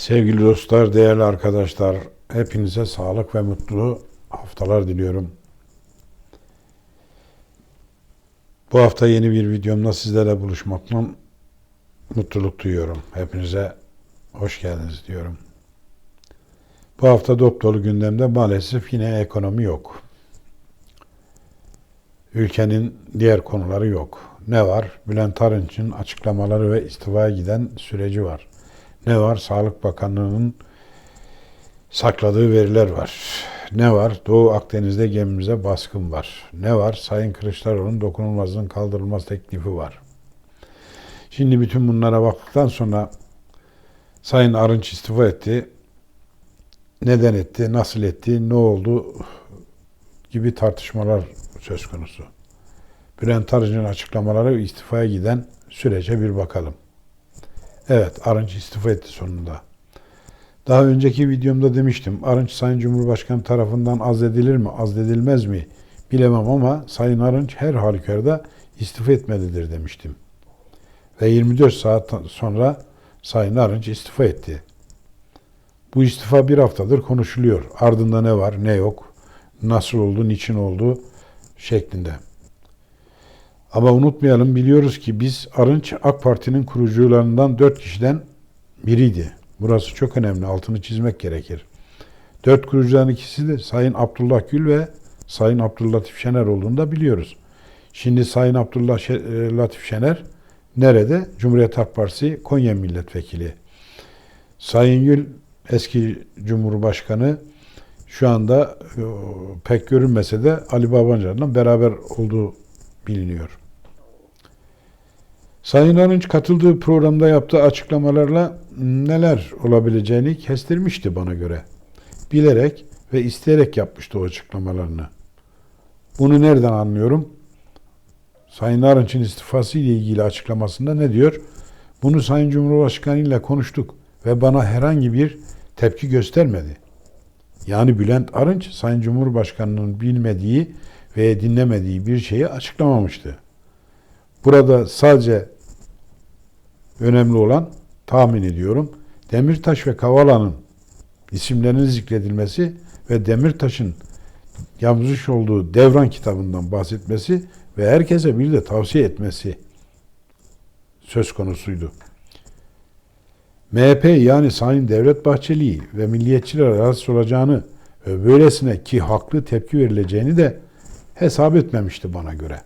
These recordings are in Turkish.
Sevgili dostlar, değerli arkadaşlar, hepinize sağlık ve mutlu haftalar diliyorum. Bu hafta yeni bir videomda sizlerle buluşmaktan mutluluk duyuyorum. Hepinize hoş geldiniz diyorum. Bu hafta dop gündemde maalesef yine ekonomi yok. Ülkenin diğer konuları yok. Ne var? Bülent Arınç'ın açıklamaları ve istifaya giden süreci var. Ne var? Sağlık Bakanlığı'nın sakladığı veriler var. Ne var? Doğu Akdeniz'de gemimize baskın var. Ne var? Sayın Kılıçdaroğlu'nun dokunulmazlığın kaldırılmaz teklifi var. Şimdi bütün bunlara baktıktan sonra Sayın Arınç istifa etti. Neden etti? Nasıl etti? Ne oldu? Gibi tartışmalar söz konusu. Bülent Arınç'ın açıklamaları istifaya giden sürece bir bakalım. Evet, Arınç istifa etti sonunda. Daha önceki videomda demiştim. Arınç Sayın Cumhurbaşkanı tarafından azledilir mi, azledilmez mi bilemem ama Sayın Arınç her halükarda istifa etmelidir demiştim. Ve 24 saat sonra Sayın Arınç istifa etti. Bu istifa bir haftadır konuşuluyor. Ardında ne var, ne yok, nasıl oldu, niçin oldu şeklinde. Ama unutmayalım biliyoruz ki biz Arınç AK Parti'nin kurucularından dört kişiden biriydi. Burası çok önemli. Altını çizmek gerekir. Dört kurucudan ikisi de Sayın Abdullah Gül ve Sayın Abdüllatif Şener olduğunu da biliyoruz. Şimdi Sayın Abdullah Şe- Latif Şener nerede? Cumhuriyet Halk Partisi Konya Milletvekili. Sayın Gül eski Cumhurbaşkanı şu anda e, pek görünmese de Ali Babacan'la beraber olduğu biliniyor. Sayın Arınç katıldığı programda yaptığı açıklamalarla neler olabileceğini kestirmişti bana göre. Bilerek ve isteyerek yapmıştı o açıklamalarını. Bunu nereden anlıyorum? Sayın Arınç'ın istifası ile ilgili açıklamasında ne diyor? Bunu Sayın Cumhurbaşkanı ile konuştuk ve bana herhangi bir tepki göstermedi. Yani Bülent Arınç Sayın Cumhurbaşkanı'nın bilmediği ve dinlemediği bir şeyi açıklamamıştı. Burada sadece önemli olan tahmin ediyorum Demirtaş ve Kavala'nın isimlerinin zikredilmesi ve Demirtaş'ın yazmış olduğu Devran kitabından bahsetmesi ve herkese bir de tavsiye etmesi söz konusuydu. MHP yani Sayın Devlet Bahçeli'yi ve milliyetçiler rahatsız olacağını ve böylesine ki haklı tepki verileceğini de hesap etmemişti bana göre.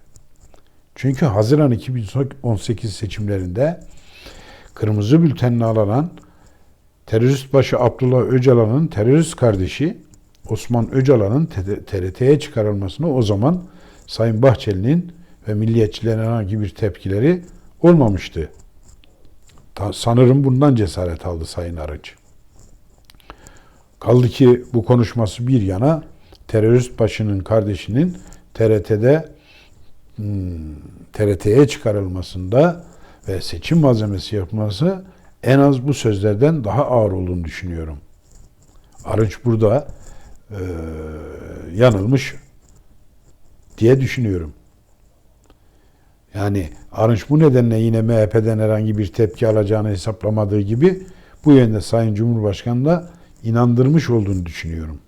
Çünkü Haziran 2018 seçimlerinde kırmızı bültenle alınan terörist başı Abdullah Öcalan'ın terörist kardeşi Osman Öcalan'ın TRT'ye çıkarılmasını o zaman Sayın Bahçeli'nin ve milliyetçilerin herhangi bir tepkileri olmamıştı. Sanırım bundan cesaret aldı Sayın Arınç. Kaldı ki bu konuşması bir yana terörist başının kardeşinin TRT'de TRT'ye çıkarılmasında ve seçim malzemesi yapılması en az bu sözlerden daha ağır olduğunu düşünüyorum. Arınç burada e, yanılmış diye düşünüyorum. Yani Arınç bu nedenle yine MHP'den herhangi bir tepki alacağını hesaplamadığı gibi bu yönde Sayın Cumhurbaşkanı da inandırmış olduğunu düşünüyorum.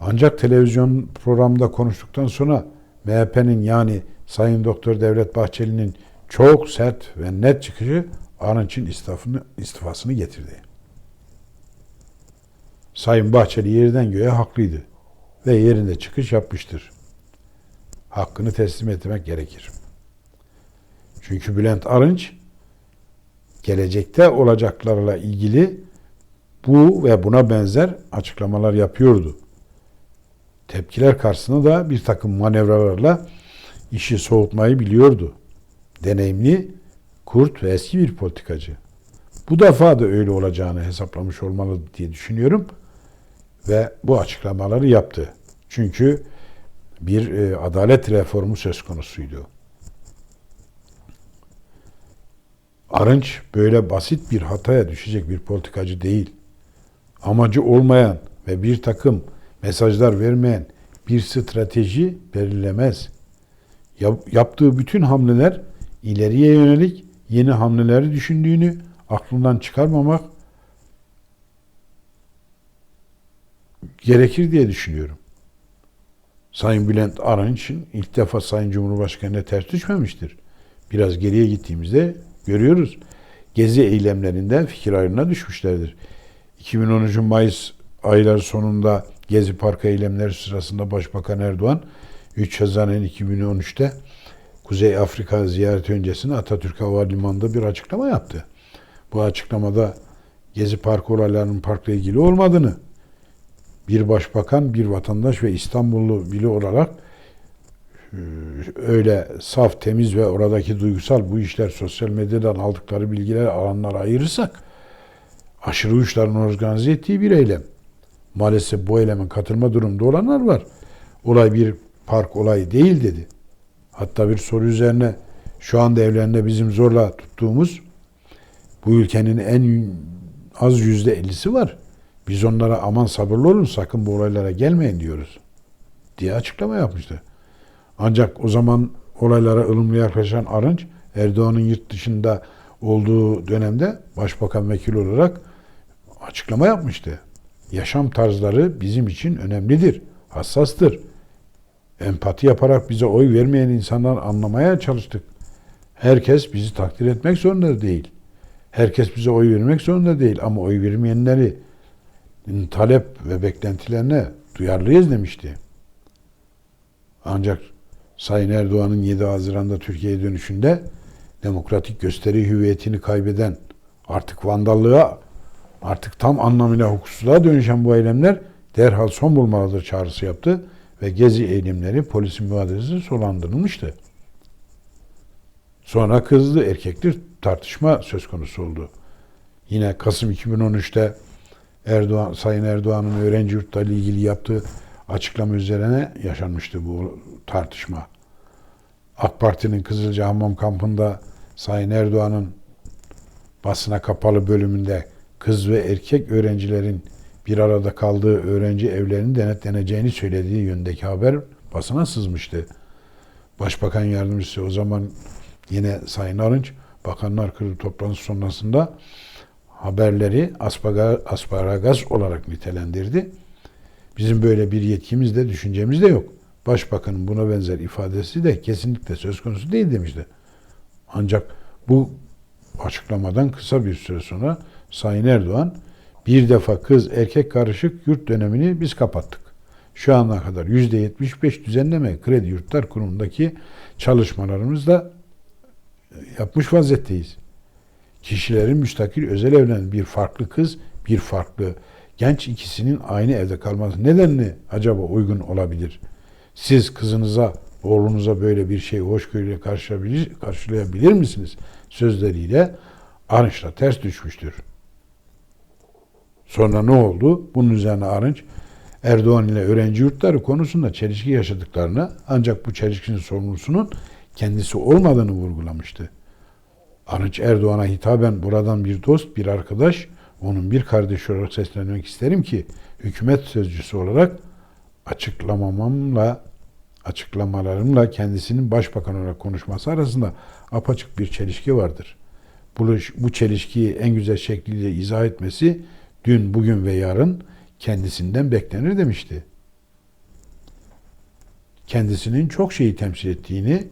Ancak televizyon programında konuştuktan sonra MHP'nin yani Sayın Doktor Devlet Bahçeli'nin çok sert ve net çıkışı Arınç'ın istifasını, istifasını getirdi. Sayın Bahçeli yerden göğe haklıydı ve yerinde çıkış yapmıştır. Hakkını teslim etmek gerekir. Çünkü Bülent Arınç gelecekte olacaklarla ilgili bu ve buna benzer açıklamalar yapıyordu. Tepkiler karşısında da bir takım manevralarla işi soğutmayı biliyordu. Deneyimli, kurt ve eski bir politikacı. Bu defa da öyle olacağını hesaplamış olmalı diye düşünüyorum ve bu açıklamaları yaptı. Çünkü bir e, adalet reformu söz konusuydu. Arınç böyle basit bir hataya düşecek bir politikacı değil. Amacı olmayan ve bir takım mesajlar vermeyen bir strateji belirlemez. Yaptığı bütün hamleler ileriye yönelik yeni hamleleri düşündüğünü, aklından çıkarmamak gerekir diye düşünüyorum. Sayın Bülent Arınç'ın ilk defa Sayın Cumhurbaşkanı'na ters düşmemiştir. Biraz geriye gittiğimizde görüyoruz. Gezi eylemlerinden fikir ayrılığına düşmüşlerdir. 2013 Mayıs ayları sonunda Gezi Parkı eylemleri sırasında Başbakan Erdoğan 3 Haziran 2013'te Kuzey Afrika ziyareti öncesinde Atatürk Havalimanı'nda bir açıklama yaptı. Bu açıklamada Gezi Parkı olaylarının parkla ilgili olmadığını, bir başbakan, bir vatandaş ve İstanbullu biri olarak e, öyle saf, temiz ve oradaki duygusal bu işler sosyal medyadan aldıkları bilgiler alanlara ayırırsak aşırı uçların organize ettiği bir eylem. Maalesef bu eylemin katılma durumunda olanlar var. Olay bir park olayı değil dedi. Hatta bir soru üzerine şu anda evlerinde bizim zorla tuttuğumuz bu ülkenin en az yüzde ellisi var. Biz onlara aman sabırlı olun sakın bu olaylara gelmeyin diyoruz diye açıklama yapmıştı. Ancak o zaman olaylara ılımlı yaklaşan Arınç Erdoğan'ın yurt dışında olduğu dönemde başbakan vekili olarak açıklama yapmıştı. Yaşam tarzları bizim için önemlidir, hassastır. Empati yaparak bize oy vermeyen insanlar anlamaya çalıştık. Herkes bizi takdir etmek zorunda değil. Herkes bize oy vermek zorunda değil ama oy vermeyenleri talep ve beklentilerine duyarlıyız demişti. Ancak Sayın Erdoğan'ın 7 Haziran'da Türkiye'ye dönüşünde demokratik gösteri hüviyetini kaybeden artık vandallığa artık tam anlamıyla hukuksuzluğa dönüşen bu eylemler derhal son bulmalıdır çağrısı yaptı ve gezi eylemleri polisin müdahalesi solandırılmıştı. Sonra kızdı erkektir tartışma söz konusu oldu. Yine Kasım 2013'te Erdoğan, Sayın Erdoğan'ın öğrenci yurtları ilgili yaptığı açıklama üzerine yaşanmıştı bu tartışma. AK Parti'nin Kızılcahamam kampında Sayın Erdoğan'ın basına kapalı bölümünde kız ve erkek öğrencilerin bir arada kaldığı öğrenci evlerinin denetleneceğini söylediği yönündeki haber basına sızmıştı. Başbakan yardımcısı o zaman yine Sayın Arınç Bakanlar Kurulu toplantısı sonrasında haberleri asparagas olarak nitelendirdi. Bizim böyle bir yetkimiz de düşüncemiz de yok. Başbakanın buna benzer ifadesi de kesinlikle söz konusu değil demişti. Ancak bu açıklamadan kısa bir süre sonra Sayın Erdoğan bir defa kız erkek karışık yurt dönemini biz kapattık. Şu ana kadar %75 düzenleme kredi yurtlar kurumundaki çalışmalarımızda yapmış vaziyetteyiz. Kişilerin müstakil özel evlenen bir farklı kız, bir farklı genç ikisinin aynı evde kalması nedenle acaba uygun olabilir? Siz kızınıza, oğlunuza böyle bir şey hoşgörüyle karşılayabilir, karşılayabilir misiniz? Sözleriyle Arınç'la ters düşmüştür. Sonra ne oldu? Bunun üzerine Arınç Erdoğan ile öğrenci yurtları konusunda çelişki yaşadıklarını ancak bu çelişkinin sorumlusunun kendisi olmadığını vurgulamıştı. Arınç Erdoğan'a hitaben buradan bir dost, bir arkadaş, onun bir kardeş olarak seslenmek isterim ki hükümet sözcüsü olarak açıklamamamla açıklamalarımla kendisinin başbakan olarak konuşması arasında apaçık bir çelişki vardır. Bu, bu çelişkiyi en güzel şekliyle izah etmesi dün, bugün ve yarın kendisinden beklenir demişti. Kendisinin çok şeyi temsil ettiğini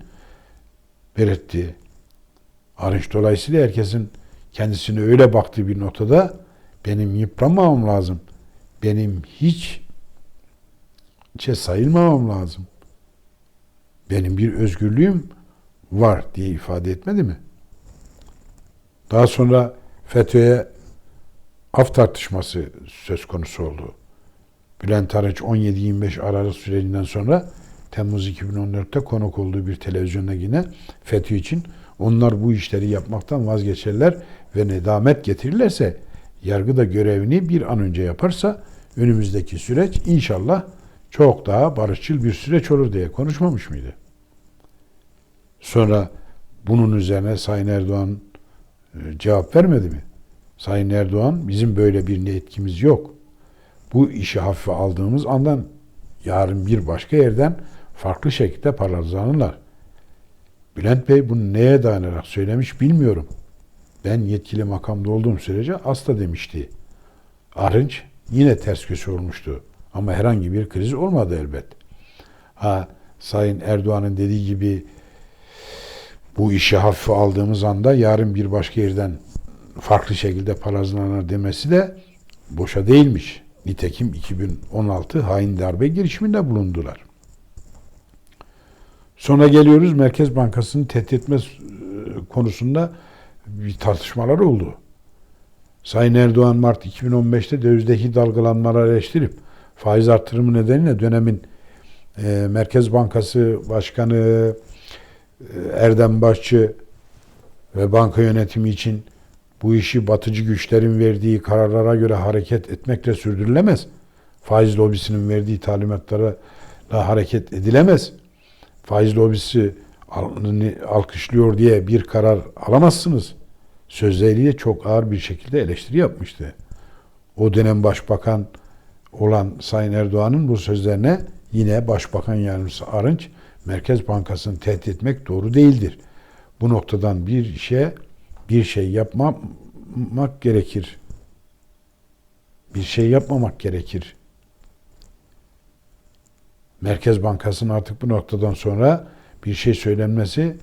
belirtti. Arınç dolayısıyla herkesin kendisine öyle baktığı bir noktada benim yıpranmamam lazım. Benim hiç çe sayılmamam lazım. Benim bir özgürlüğüm var diye ifade etmedi mi? Daha sonra FETÖ'ye af tartışması söz konusu oldu. Bülent Arınç 17-25 Aralık sürecinden sonra Temmuz 2014'te konuk olduğu bir televizyonda yine FETÖ için onlar bu işleri yapmaktan vazgeçerler ve nedamet getirirlerse yargı da görevini bir an önce yaparsa önümüzdeki süreç inşallah çok daha barışçıl bir süreç olur diye konuşmamış mıydı? Sonra bunun üzerine Sayın Erdoğan e, cevap vermedi mi? Sayın Erdoğan bizim böyle bir yetkimiz yok. Bu işi hafife aldığımız andan yarın bir başka yerden farklı şekilde paralizanırlar. Bülent Bey bunu neye dayanarak söylemiş bilmiyorum. Ben yetkili makamda olduğum sürece asla demişti. Arınç yine ters köşe olmuştu. Ama herhangi bir kriz olmadı elbet. Ha Sayın Erdoğan'ın dediği gibi bu işi hafife aldığımız anda yarın bir başka yerden farklı şekilde palazlanır demesi de boşa değilmiş. Nitekim 2016 hain darbe girişiminde bulundular. Sonra geliyoruz Merkez Bankası'nı tehdit etme e, konusunda bir tartışmalar oldu. Sayın Erdoğan Mart 2015'te dövizdeki dalgalanmaları eleştirip faiz artırımı nedeniyle dönemin e, Merkez Bankası Başkanı e, Erdem Başçı ve banka yönetimi için bu işi batıcı güçlerin verdiği kararlara göre hareket etmekle sürdürülemez. Faiz lobisinin verdiği talimatlara hareket edilemez. Faiz lobisi alkışlıyor diye bir karar alamazsınız. Sözleriyle çok ağır bir şekilde eleştiri yapmıştı. O dönem başbakan olan Sayın Erdoğan'ın bu sözlerine yine Başbakan Yardımcısı Arınç Merkez Bankası'nı tehdit etmek doğru değildir. Bu noktadan bir işe bir şey yapmamak gerekir. Bir şey yapmamak gerekir. Merkez Bankası'nın artık bu noktadan sonra bir şey söylenmesi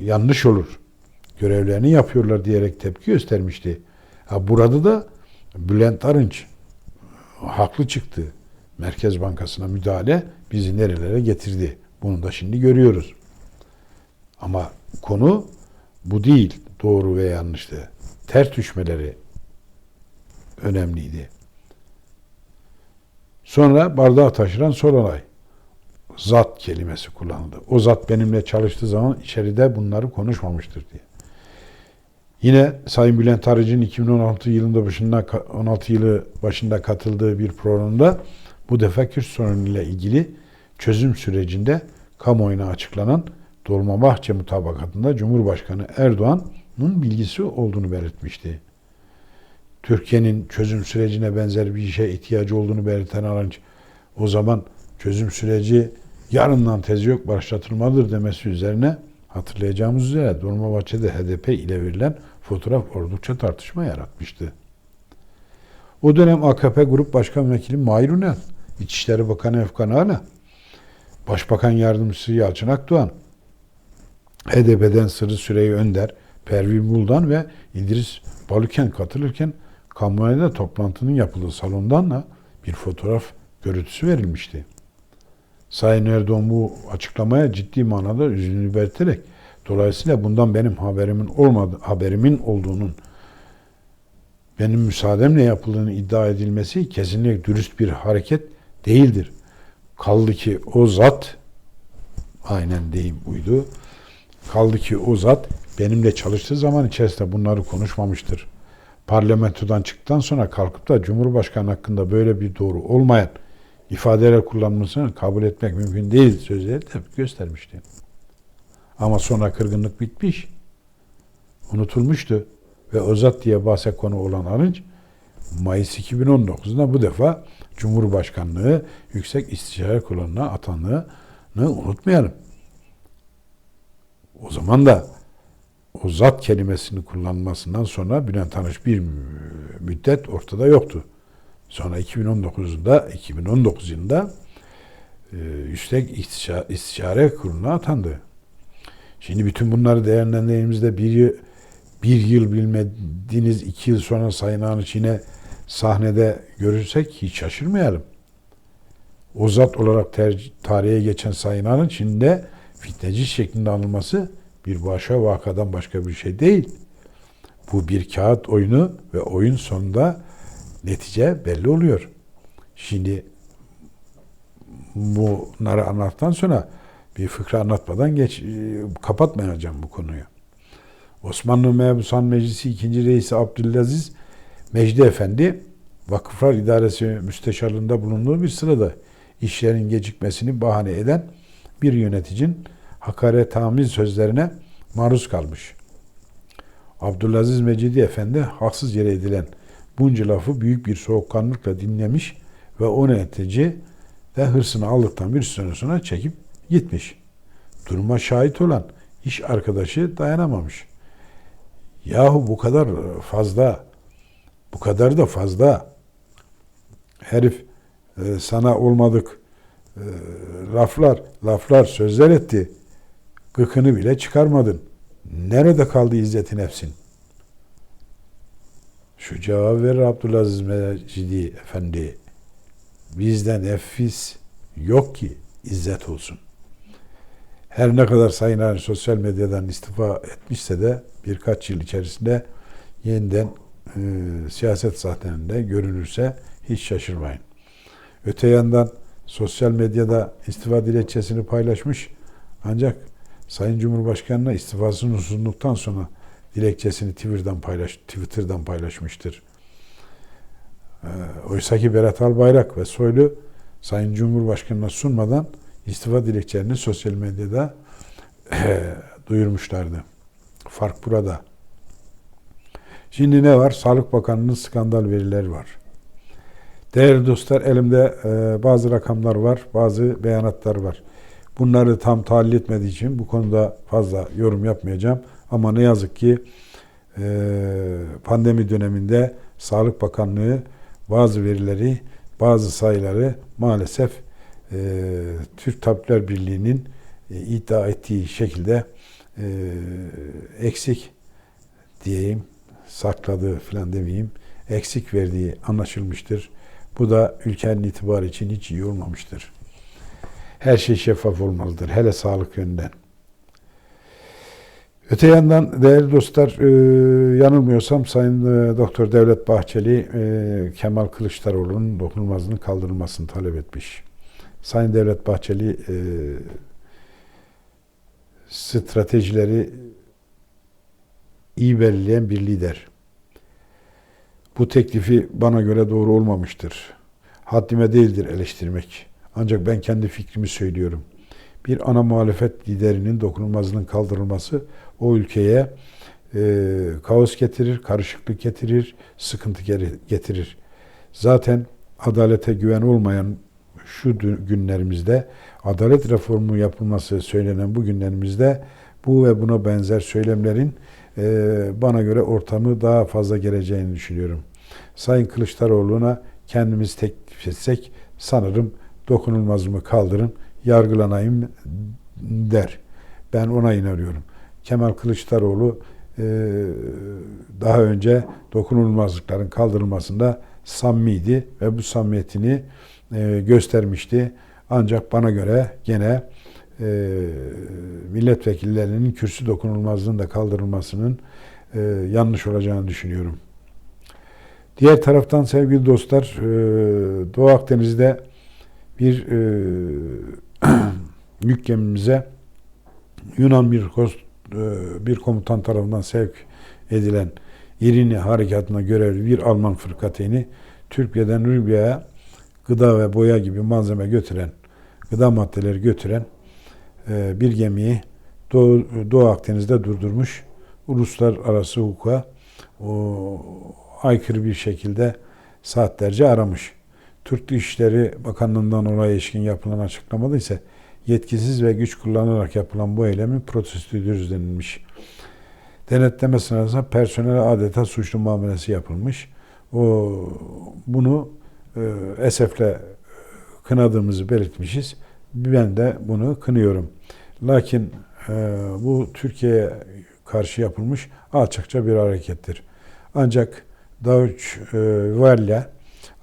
yanlış olur. Görevlerini yapıyorlar diyerek tepki göstermişti. Ha burada da Bülent Arınç haklı çıktı. Merkez Bankası'na müdahale bizi nerelere getirdi. Bunu da şimdi görüyoruz. Ama konu bu değil. Doğru ve yanlıştı. Ters düşmeleri önemliydi. Sonra bardağı taşıran Solonay. Zat kelimesi kullanıldı. O zat benimle çalıştığı zaman içeride bunları konuşmamıştır diye. Yine Sayın Bülent Arıcı'nın 2016 yılında başında 16 yılı başında katıldığı bir programda bu defa Kürt sorunuyla ilgili çözüm sürecinde kamuoyuna açıklanan Dolmabahçe mutabakatında Cumhurbaşkanı Erdoğan'ın bilgisi olduğunu belirtmişti. Türkiye'nin çözüm sürecine benzer bir işe ihtiyacı olduğunu belirten Aranç, o zaman çözüm süreci yarından tezi yok başlatılmalıdır demesi üzerine hatırlayacağımız üzere Dolmabahçe'de HDP ile verilen fotoğraf oldukça tartışma yaratmıştı. O dönem AKP Grup Başkan Vekili Mahir Ünal, İçişleri Bakanı Efkan Ala, Başbakan Yardımcısı Yalçın Akdoğan, HDP'den Sırrı Süreyya Önder, Pervin Buldan ve İdris Balıken katılırken kamuoyuna toplantının yapıldığı salondan da bir fotoğraf görüntüsü verilmişti. Sayın Erdoğan bu açıklamaya ciddi manada üzüntü belirterek dolayısıyla bundan benim haberimin olmadı, haberimin olduğunun benim müsaademle yapıldığını iddia edilmesi kesinlikle dürüst bir hareket değildir. Kaldı ki o zat aynen deyim buydu. Kaldı ki o zat benimle çalıştığı zaman içerisinde bunları konuşmamıştır. Parlamentodan çıktıktan sonra kalkıp da Cumhurbaşkanı hakkında böyle bir doğru olmayan ifadeler kullanmasını kabul etmek mümkün değil sözleri tepki göstermişti. Ama sonra kırgınlık bitmiş. Unutulmuştu. Ve Ozat diye bahse konu olan Arınç Mayıs 2019'da bu defa Cumhurbaşkanlığı Yüksek İstişare Kurulu'na atandığını unutmayalım. O zaman da o zat kelimesini kullanmasından sonra Bülent Arınç bir müddet ortada yoktu. Sonra 2019'da 2019 yılında e, Yüksek İstişare, Kurulu'na atandı. Şimdi bütün bunları değerlendirdiğimizde bir, bir yıl bilmediğiniz iki yıl sonra Sayın Arınç yine sahnede görürsek hiç şaşırmayalım. O zat olarak tarihe geçen Sayın Arınç şimdi fitneci şeklinde anılması bir başa vakadan başka bir şey değil. Bu bir kağıt oyunu ve oyun sonunda netice belli oluyor. Şimdi bunları anlattıktan sonra bir fıkra anlatmadan geç e, kapatmayacağım bu konuyu. Osmanlı Mebusan Meclisi 2. Reisi Abdülaziz Mecdi Efendi Vakıflar İdaresi Müsteşarlığında bulunduğu bir sırada işlerin gecikmesini bahane eden bir yöneticinin hakaret tamiz sözlerine maruz kalmış. Abdülaziz Mecidi Efendi haksız yere edilen bunca lafı büyük bir soğukkanlıkla dinlemiş ve o netice de hırsını aldıktan bir süre sonra çekip gitmiş. Duruma şahit olan iş arkadaşı dayanamamış. Yahu bu kadar fazla, bu kadar da fazla. Herif e, sana olmadık e, laflar, laflar, sözler etti. Gıkını bile çıkarmadın. Nerede kaldı izzeti nefsin? Şu cevap verir Abdülaziz Mecidi Efendi. Bizde nefis yok ki izzet olsun. Her ne kadar Sayın Ali sosyal medyadan istifa etmişse de birkaç yıl içerisinde yeniden e, siyaset sahnelerinde görünürse hiç şaşırmayın. Öte yandan sosyal medyada istifa dilekçesini paylaşmış ancak Sayın Cumhurbaşkanı'na istifasını sunduktan sonra dilekçesini Twitter'dan, paylaş, Twitter'dan paylaşmıştır. Ee, Oysa ki Berat Albayrak ve Soylu Sayın Cumhurbaşkanı'na sunmadan istifa dilekçelerini sosyal medyada duyurmuşlardı. Fark burada. Şimdi ne var? Sağlık Bakanı'nın skandal verileri var. Değerli dostlar elimde e, bazı rakamlar var, bazı beyanatlar var. Bunları tam tahlil etmediği için bu konuda fazla yorum yapmayacağım. Ama ne yazık ki e, pandemi döneminde Sağlık Bakanlığı bazı verileri, bazı sayıları maalesef e, Türk Tabipler Birliği'nin e, iddia ettiği şekilde eksik diyeyim, sakladığı falan demeyeyim, eksik verdiği anlaşılmıştır. Bu da ülkenin itibarı için hiç iyi olmamıştır. Her şey şeffaf olmalıdır, hele sağlık yönünden. Öte yandan değerli dostlar, e, yanılmıyorsam Sayın e, Doktor Devlet Bahçeli e, Kemal Kılıçdaroğlu'nun dokunulmazlığının kaldırılmasını talep etmiş. Sayın Devlet Bahçeli stratejileri iyi belirleyen bir lider. Bu teklifi bana göre doğru olmamıştır. Haddime değildir eleştirmek. Ancak ben kendi fikrimi söylüyorum. Bir ana muhalefet liderinin dokunulmazlığının kaldırılması o ülkeye e, kaos getirir, karışıklık getirir, sıkıntı getirir. Zaten adalete güven olmayan şu günlerimizde adalet reformu yapılması söylenen bu günlerimizde bu ve buna benzer söylemlerin e, bana göre ortamı daha fazla geleceğini düşünüyorum. Sayın Kılıçdaroğlu'na kendimiz teklif etsek sanırım dokunulmazımı kaldırın, yargılanayım der. Ben ona inanıyorum. Kemal Kılıçdaroğlu e, daha önce dokunulmazlıkların kaldırılmasında samimiydi ve bu samimiyetini e, göstermişti. Ancak bana göre gene e, milletvekillerinin kürsü dokunulmazlığının da kaldırılmasının yanlış olacağını düşünüyorum. Diğer taraftan sevgili dostlar, Doğu Akdeniz'de bir e, yük gemimize Yunan bir kost, e, bir komutan tarafından sevk edilen İrini harekatına görevli bir Alman fırkateyni Türkiye'den Libya'ya gıda ve boya gibi malzeme götüren, gıda maddeleri götüren e, bir gemiyi Doğu, Doğu Akdeniz'de durdurmuş. Uluslararası hukuka o, aykırı bir şekilde saatlerce aramış. Türk Dışişleri Bakanlığı'ndan olaya ilişkin yapılan açıklamada ise yetkisiz ve güç kullanarak yapılan bu eylemin protesto ediyoruz denilmiş. Denetleme sırasında personele adeta suçlu muamelesi yapılmış. O bunu e, esefle kınadığımızı belirtmişiz. Ben de bunu kınıyorum. Lakin e, bu Türkiye'ye karşı yapılmış alçakça bir harekettir. Ancak Deutsche Welle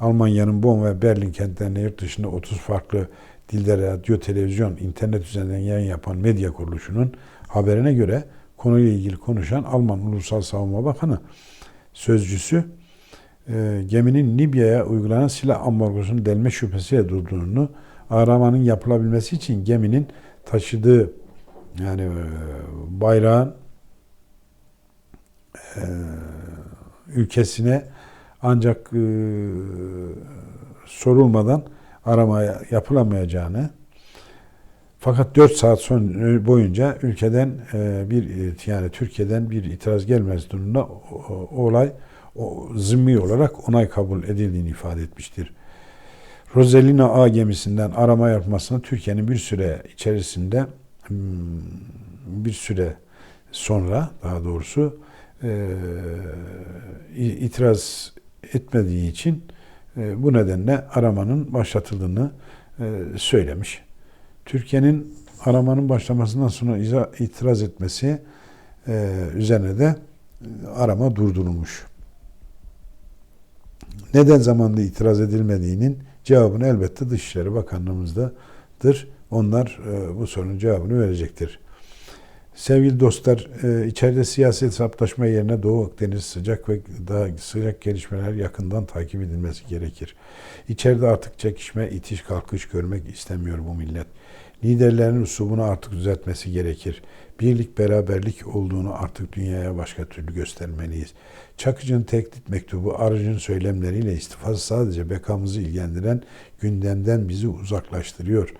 Almanya'nın Bonn ve Berlin kentlerinde yurt dışında 30 farklı dilde radyo, televizyon, internet üzerinden yayın yapan medya kuruluşunun haberine göre konuyla ilgili konuşan Alman Ulusal Savunma Bakanı sözcüsü e, geminin Libya'ya uygulanan silah ambargosunun delme şüphesiyle durduğunu, aramanın yapılabilmesi için geminin taşıdığı yani e, bayrağın e, ülkesine ancak e, sorulmadan arama yapılamayacağını fakat 4 saat son boyunca ülkeden e, bir yani Türkiye'den bir itiraz gelmez durumda o, o olay o zımmi olarak onay kabul edildiğini ifade etmiştir. Roselina A gemisinden arama yapmasını Türkiye'nin bir süre içerisinde hmm, bir süre sonra daha doğrusu e, itiraz etmediği için e, bu nedenle aramanın başlatıldığını e, söylemiş. Türkiye'nin aramanın başlamasından sonra itiraz etmesi e, üzerine de arama durdurulmuş. Neden zamanında itiraz edilmediğinin cevabını elbette Dışişleri Bakanlığımızdadır. Onlar bu sorunun cevabını verecektir. Sevgili dostlar, e, içeride siyasi hesaplaşma yerine Doğu Akdeniz sıcak ve daha sıcak gelişmeler yakından takip edilmesi gerekir. İçeride artık çekişme, itiş, kalkış görmek istemiyor bu millet. Liderlerin usubunu artık düzeltmesi gerekir. Birlik, beraberlik olduğunu artık dünyaya başka türlü göstermeliyiz. Çakıcı'nın tehdit mektubu, Arıcı'nın söylemleriyle istifası sadece bekamızı ilgilendiren gündemden bizi uzaklaştırıyor.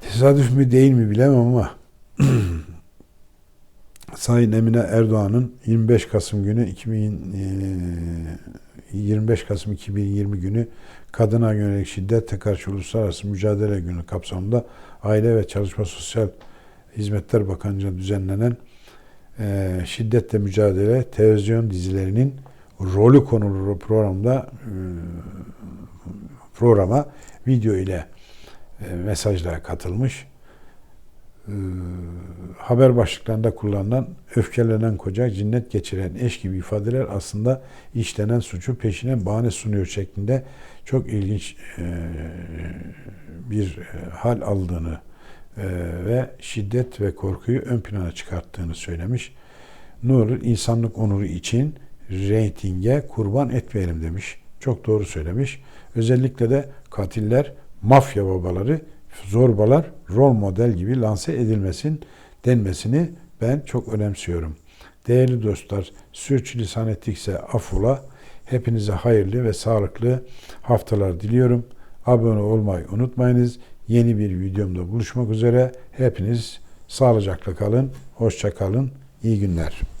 Tesadüf mü değil mi bilemem ama Sayın Emine Erdoğan'ın 25 Kasım günü 2000 25 Kasım 2020 günü kadına yönelik şiddete karşı uluslararası mücadele günü kapsamında Aile ve Çalışma Sosyal Hizmetler Bakanlığı'nca düzenlenen e, şiddetle mücadele televizyon dizilerinin rolü konulu programda e, programa video ile e, mesajla katılmış. Ee, haber başlıklarında kullanılan öfkelenen koca, cinnet geçiren eş gibi ifadeler aslında işlenen suçu peşine bahane sunuyor şeklinde çok ilginç e, bir e, hal aldığını e, ve şiddet ve korkuyu ön plana çıkarttığını söylemiş. Ne olur insanlık onuru için reytinge kurban etmeyelim demiş. Çok doğru söylemiş. Özellikle de katiller, mafya babaları zorbalar rol model gibi lanse edilmesin denmesini ben çok önemsiyorum. Değerli dostlar, sürçülisan ettikse affola. Hepinize hayırlı ve sağlıklı haftalar diliyorum. Abone olmayı unutmayınız. Yeni bir videomda buluşmak üzere. Hepiniz sağlıcakla kalın, hoşça kalın, iyi günler.